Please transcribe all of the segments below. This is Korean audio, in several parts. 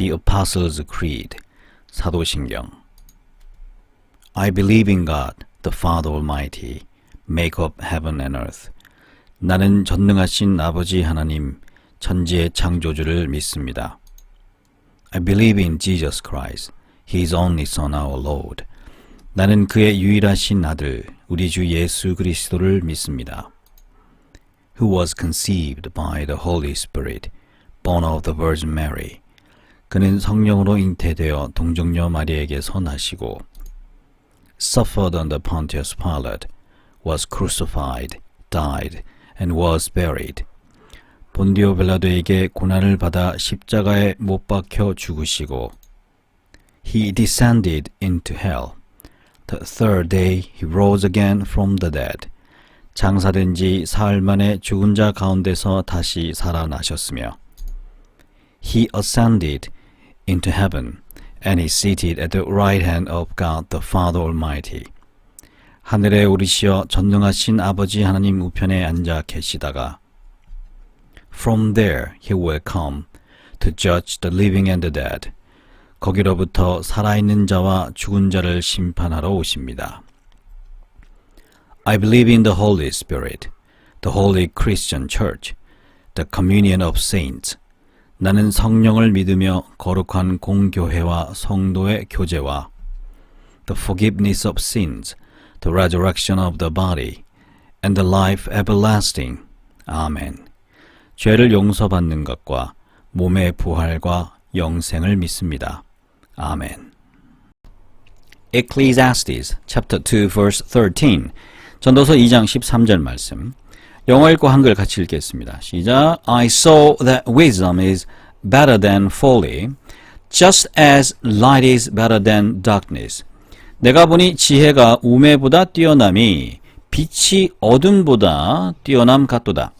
The Apostles' Creed 사도신경 I believe in God, the Father Almighty, make up heaven and earth. 나는 전능하신 아버지 하나님, 천지의 창조주를 믿습니다. I believe in Jesus Christ, His only Son, our Lord. 나는 그의 유일하신 아들, 우리 주 예수 그리스도를 믿습니다. Who was conceived by the Holy Spirit, born of the Virgin Mary. 그는 성령으로 잉태되어 동정녀 마리에게서 나시고 suffered under Pontius Pilate, was crucified, died, and was buried. 본디오 벨라도에게 고난을 받아 십자가에 못 박혀 죽으시고 He descended into hell. The third day he rose again from the dead. 장사된 지 사흘 만에 죽은 자 가운데서 다시 살아나셨으며 He ascended into heaven and is seated at the right hand of God the Father Almighty. 하늘에 오르시어 전능하신 아버지 하나님 우편에 앉아 계시다가 From there he will come to judge the living and the dead. 거기로부터 살아있는 자와 죽은 자를 심판하러 오십니다. I believe in the Holy Spirit, the Holy Christian Church, the communion of saints. 나는 성령을 믿으며 거룩한 공교회와 성도의 교제와 the forgiveness of sins, the resurrection of the body, and the life everlasting. 아멘. 죄를 용서받는 것과 몸의 부활과 영생을 믿습니다. 아멘. Ecclesiastes chapter 2 verse 13 전도서 2장 13절 말씀 영어 읽고 한글 같이 읽겠습니다. 시작 I saw that wisdom is better than folly just as light is better than darkness 내가 보니 지혜가 우매보다 뛰어남이 빛이 어둠보다 뛰어남 같도다.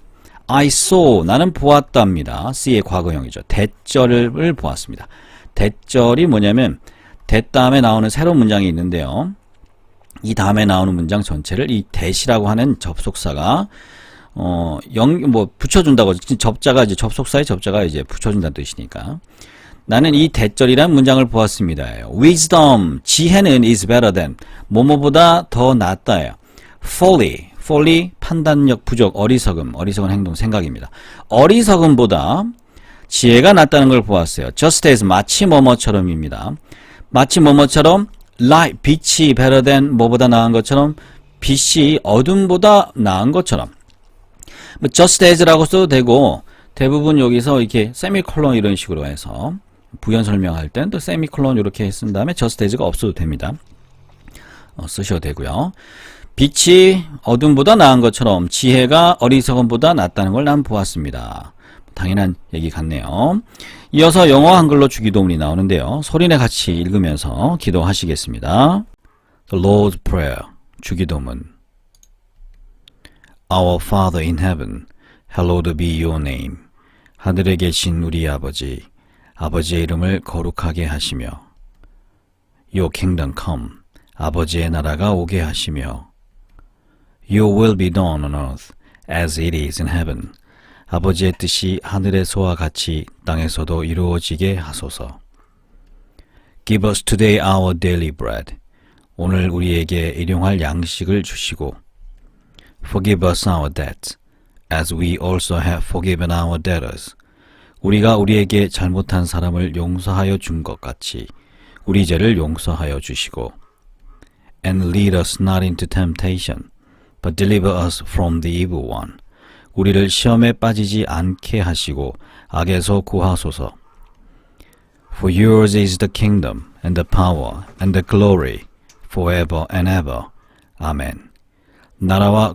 I saw 나는 보았답니다. C의 과거형이죠. 대절을 보았습니다. 대절이 뭐냐면 대 다음에 나오는 새로운 문장이 있는데요. 이 다음에 나오는 문장 전체를 이 대시라고 하는 접속사가 어, 영, 뭐, 붙여준다고, 접자가 이제 접속사의 접자가 이제 붙여준다는 뜻이니까. 나는 이 대절이란 문장을 보았습니다. wisdom, 지혜는 is better than, 뭐뭐보다 더 낫다예요. folly, folly, 판단력 부족, 어리석음, 어리석은 행동, 생각입니다. 어리석음보다 지혜가 낫다는 걸 보았어요. just as, 마치 뭐뭐처럼입니다. 마치 뭐뭐처럼, light, 빛이 better than, 뭐보다 나은 것처럼, 빛이 어둠보다 나은 것처럼. 뭐 just as라고 써도 되고 대부분 여기서 이렇게 세미콜론 이런 식으로 해서 부연 설명할 땐 또 세미콜론 이렇게 쓴 다음에 just as가 없어도 됩니다. 어, 쓰셔도 되고요. 빛이 어둠보다 나은 것처럼 지혜가 어리석음보다 낫다는 걸 난 보았습니다. 당연한 얘기 같네요. 이어서 영어 한글로 주기도문이 나오는데요. 소리내 같이 읽으면서 기도하시겠습니다. The Lord's Prayer 주기도문 Our Father in heaven, hallowed be your name. 하늘에 계신 우리 아버지, 아버지의 이름을 거룩하게 하시며, Your kingdom come, 아버지의 나라가 오게 하시며, Your will be done on earth, as it is in heaven. 아버지의 뜻이 하늘에서와 같이 땅에서도 이루어지게 하소서. Give us today our daily bread. 오늘 우리에게 일용할 양식을 주시고, Forgive us our debts, as we also have forgiven our debtors. 우리가 우리에게 잘못한 사람을 용서하여 준 것 같이 우리 죄를 용서하여 주시고. And lead us not into temptation, but deliver us from the evil one. 우리를 시험에 빠지지 않게 하시고 악에서 구하소서. For yours is the kingdom, and the power, and the glory, forever and ever. 아멘. 나라와